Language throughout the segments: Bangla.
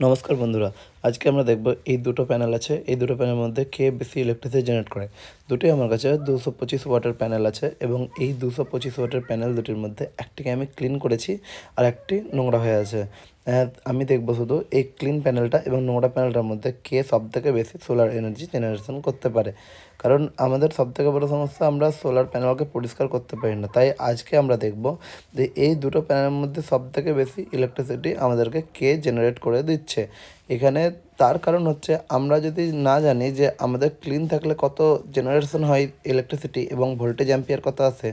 নমস্কার বন্ধুরা। আজকে আমরা দেখব এই দুটো প্যানেল আছে। এই দুটো প্যানেলের মধ্যে কে বেশি ইলেকট্রিসিটি জেনারেট করে? দুটোই আমার কাছে দুশো পঁচিশ ওয়াটের প্যানেল আছে এবং এই দুশো পঁচিশ ওয়াটের প্যানেল দুটির মধ্যে একটিকে আমি ক্লিন করেছি আর একটি নোংরা হয়ে আছে। আহ, আমি দেখব শুধু এই ক্লিন প্যানেলটা এবং নোংরা প্যানেলটার মধ্যে কে সব থেকে বেশি সোলার এনার্জি জেনারেশন করতে পারে। কারণ আমাদের সব থেকে বড় সমস্যা আমরা সোলার প্যানেলকে পরিষ্কার করতে পারি না। তাই আজকে আমরা দেখব যে এই দুটো প্যানেলের মধ্যে সব থেকে বেশি ইলেকট্রিসিটি আমাদেরকে কে জেনারেট করে দিচ্ছে। এখানে তার কারণ হচ্ছে আমরা যদি না জানি যে আমাদের ক্লিন থাকলে কত জেনারেশন হয় ইলেকট্রিসিটি এবং ভোল্টেজ অ্যাম্পিয়ার কত আছে,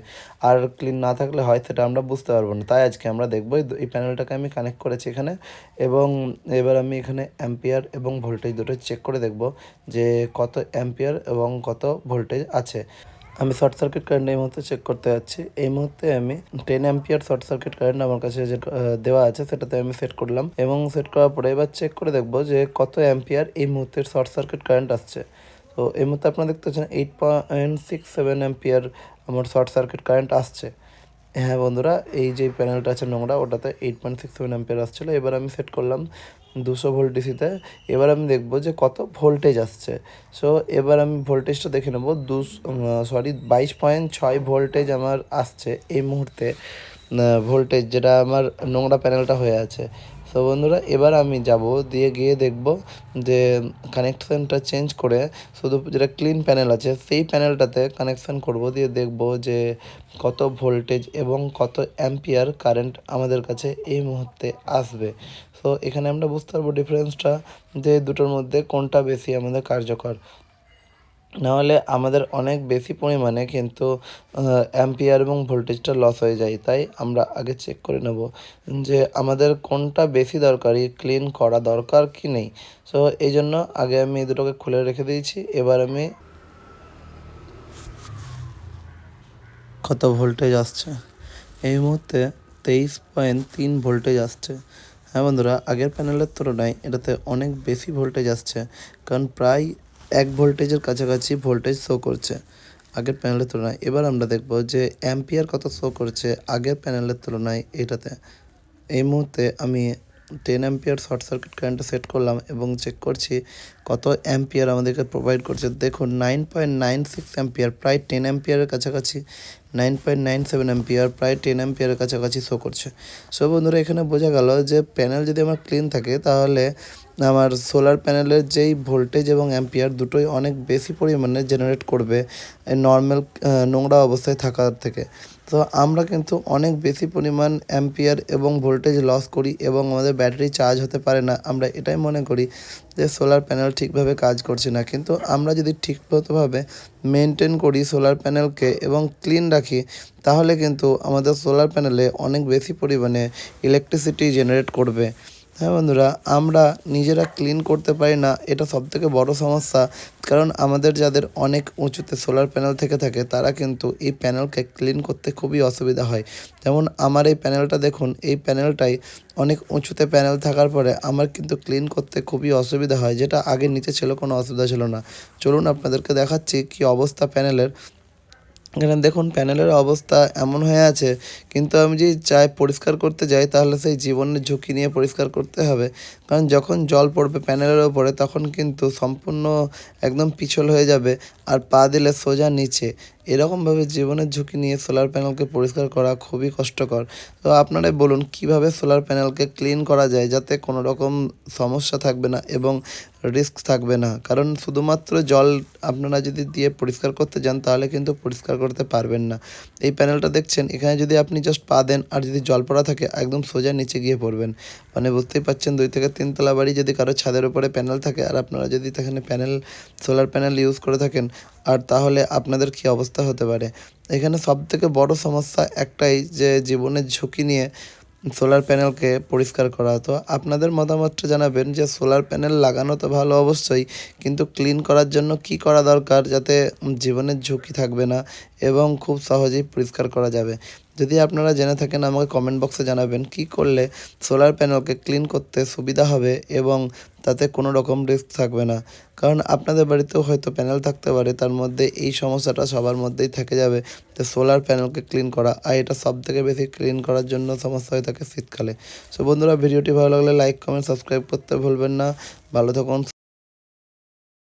আর ক্লিন না থাকলে হয় সেটা আমরা বুঝতে পারব না। তাই আজকে আমরা দেখব এই প্যানেলটাকে আমি কানেক্ট করেছি এখানে এবং এবার আমি এখানে অ্যাম্পিয়ার এবং ভোল্টেজ দুটো চেক করে দেখব যে কত অ্যাম্পিয়ার এবং কত ভোল্টেজ আছে। আমি শর্ট সার্কিট কারেন্ট এই মুহূর্তে চেক করতে যাচ্ছি। এই মুহূর্তে আমি ten ampere short circuit current আমার কাছে যে দেওয়া আছে সেটাতে আমি সেট করলাম এবং সেট করার পরে এবার চেক করে দেখব যে কত অ্যাম্পিয়ার এই মুহূর্তে শর্ট সার্কিট কারেন্ট আসছে। তো এই মুহূর্তে আপনারা দেখতে পাচ্ছেন eight point six seven ampere আমার শর্ট সার্কিট কারেন্ট আসছে। হ্যাঁ বন্ধুরা, এই যে প্যানেলটা আছে নোংরা, ওটাতে eight point six seven ampere আসছিল। এবার আমি সেট করলাম দুশো ভোল্ট ডিসিতে এবার আমি দেখব যে কত ভোল্টেজ আসছে। সো এবার আমি ভোল্টেজটা দেখে নেব। দুশ সরি বাইশ পয়েন্ট ছয় ভোল্টেজ আমার আসছে এই মুহূর্তে। ভোল্টেজ যেটা আমার নোংরা প্যানেলটা হয়ে আছে। সো বন্ধুরা, এবার আমি যাব দিয়ে গিয়ে দেখব যে কানেকশানটা চেঞ্জ করে শুধু যেটা ক্লিন প্যানেল আছে, সেই প্যানেলটাতে কানেকশান করব দিয়ে দেখব যে কত ভোল্টেজ এবং কত অ্যাম্পিয়ার কারেন্ট আমাদের কাছে এই মুহূর্তে আসবে। সো এখানে আমরা বুঝতে পারব ডিফারেন্সটা যে দুটোর মধ্যে কোনটা বেশি আমাদের কার্যকর। নাহলে আমাদের অনেক বেশি পরিমাণে কিন্তু অ্যাম্পিয়ার এবং ভোল্টেজটা লস হয়ে যায়। তাই আমরা আগে চেক করে নেব যে আমাদের কোনটা বেশি দরকারি ক্লিন করা দরকার কি নেই। সো এই জন্য আগে আমি দুটোকে খুলে রেখে দিয়েছি। এবার আমি কত ভোল্টেজ আসছে? এই মুহূর্তে তেইশ পয়েন্ট তিন ভোল্টেজ আসছে। হ্যাঁ বন্ধুরা, আগের প্যানেলের তুলনায় এটাতে অনেক বেশি ভোল্টেজ আসছে, কারণ প্রায় এক ভোল্টেজের কাছাকাছি ভোল্টেজ শো করছে আগের প্যানেলের তুলনায়। এবার আমরা দেখব যে অ্যাম্পিয়ার কত শো করছে আগের প্যানেলের তুলনায় এটাতে। এই মুহূর্তে আমি টেন অ্যাম্পিয়ার শর্ট সার্কিট কারেন্টটা সেট করলাম এবং চেক করছি কত অ্যাম্পিয়ার আমাদেরকে প্রোভাইড করছে। দেখুন nine point nine six ampere প্রায় টেন অ্যাম্পিয়ারের কাছাকাছি nine point nine seven ampere প্রায় টেন অ্যাম্পিয়ারের কাছাকাছি শো করছে। সো বন্ধুরা, এখানে বোঝা গেল যে প্যানেল যদি আমার ক্লিন থাকে, তাহলে আমার সোলার প্যানেলের যেই ভোল্টেজ এবং অ্যাম্পিয়ার দুটোই অনেক বেশি পরিমাণে জেনারেট করবে নর্মাল নোংরা অবস্থায় থাকার থেকে। তো আমরা কিন্তু অনেক বেশি পরিমাণ অ্যাম্পিয়ার এবং ভোল্টেজ লস করি এবং আমাদের ব্যাটারি চার্জ হতে পারে না। আমরা এটাই মনে করি যে সোলার প্যানেল ঠিকভাবে কাজ করছে না। কিন্তু আমরা যদি ঠিকমতোভাবে মেনটেন করি সোলার প্যানেলকে এবং ক্লিন রাখি, তাহলে কিন্তু আমাদের সোলার প্যানেলে অনেক বেশি পরিমাণে ইলেকট্রিসিটি জেনারেট করবে। হ্যাঁ বন্ধুরা, আমরা নিজেরা ক্লিন করতে পারি না, এটা সবথেকে বড় সমস্যা। কারণ আমাদের যাদের অনেক উঁচুতে সোলার প্যানেল থেকে থাকে, তারা কিন্তু এই প্যানেলকে ক্লিন করতে খুবই অসুবিধা হয়। যেমন আমার এই প্যানেলটা দেখুন, এই প্যানেলটাই অনেক উঁচুতে প্যানেল থাকার পরে আমার কিন্তু ক্লিন করতে খুবই অসুবিধা হয়, যেটা আগে নিচে ছিল, কোনো অসুবিধা ছিল না। চলুন আপনাদেরকে দেখাচ্ছি কি অবস্থা প্যানেলের এখানে দেখুন প্যানেলের অবস্থা এমন হয়ে আছে, কিন্তু আমি যদি চাই পরিষ্কার করতে যাই, তাহলে সেই জীবনের ঝুঁকি নিয়ে পরিষ্কার করতে হবে। কারণ যখন জল পড়বে প্যানেলের ওপরে, তখন কিন্তু সম্পূর্ণ একদম পিছল হয়ে যাবে আর পা দিলে সোজা নিচে। এরকমভাবে জীবনের ঝুঁকি নিয়ে সোলার প্যানেলকে পরিষ্কার করা খুবই কষ্টকর। তো আপনারাই বলুন, কীভাবে সোলার প্যানেলকে ক্লিন করা যায় যাতে কোনো রকম সমস্যা থাকবে না এবং রিস্ক থাকবে না। কারণ শুধুমাত্র জল আপনারা যদি দিয়ে পরিষ্কার করতে যান, তাহলে কিন্তু পরিষ্কার করতে পারবেন না। এই প্যানেলটা দেখছেন, এখানে যদি আপনি জাস্ট পা দেন আর যদি জল পড়া থাকে, একদম সোজা নিচে গিয়ে পড়বেন। মানে বুঝতেই পাচ্ছেন, দুই থেকে তিনতলা বাড়ি যদি কারও ছাদের উপরে প্যানেল থাকে, আর আপনারা যদি সেখানে প্যানেল সোলার প্যানেল ইউজ করে থাকেন, আর তাহলে আপনাদের কী অবস্থা হতে পারে? এখানে সব থেকে বড় সমস্যা একটাই যে জীবনের ঝুঁকি নিয়ে সোলার প্যানেলকে পরিষ্কার করা। হতো আপনাদের মতামতটা জানাবেন যে সোলার প্যানেল লাগানো তো ভালো অবশ্যই, কিন্তু ক্লিন করার জন্য কি করা দরকার যাতে জীবনের ঝুঁকি থাকবে না এবং খুব সহজেই পরিষ্কার করা যাবে? যদি আপনারা জেনে থাকেন, আমাকে কমেন্ট বক্সে জানাবেন কি করলে সোলার প্যানেলকে ক্লিন করতে সুবিধা হবে এবং তাতে কোনো রকম রিস্ক থাকবে না। কারণ আপনাদের বাড়িতেও হয়তো প্যানেল থাকতে পারে, তার মধ্যে এই সমস্যাটা সবার মধ্যেই থেকে যাবে। যে সোলার প্যানেলকে ক্লিন করা, আর এটা সব থেকে বেশি ক্লিন করার জন্য সমস্যা হয়ে থাকে শীতকালে। সো বন্ধুরা, ভিডিওটি ভালো লাগলে লাইক কমেন্ট সাবস্ক্রাইব করতে ভুলবেন না। ভালো থাকুন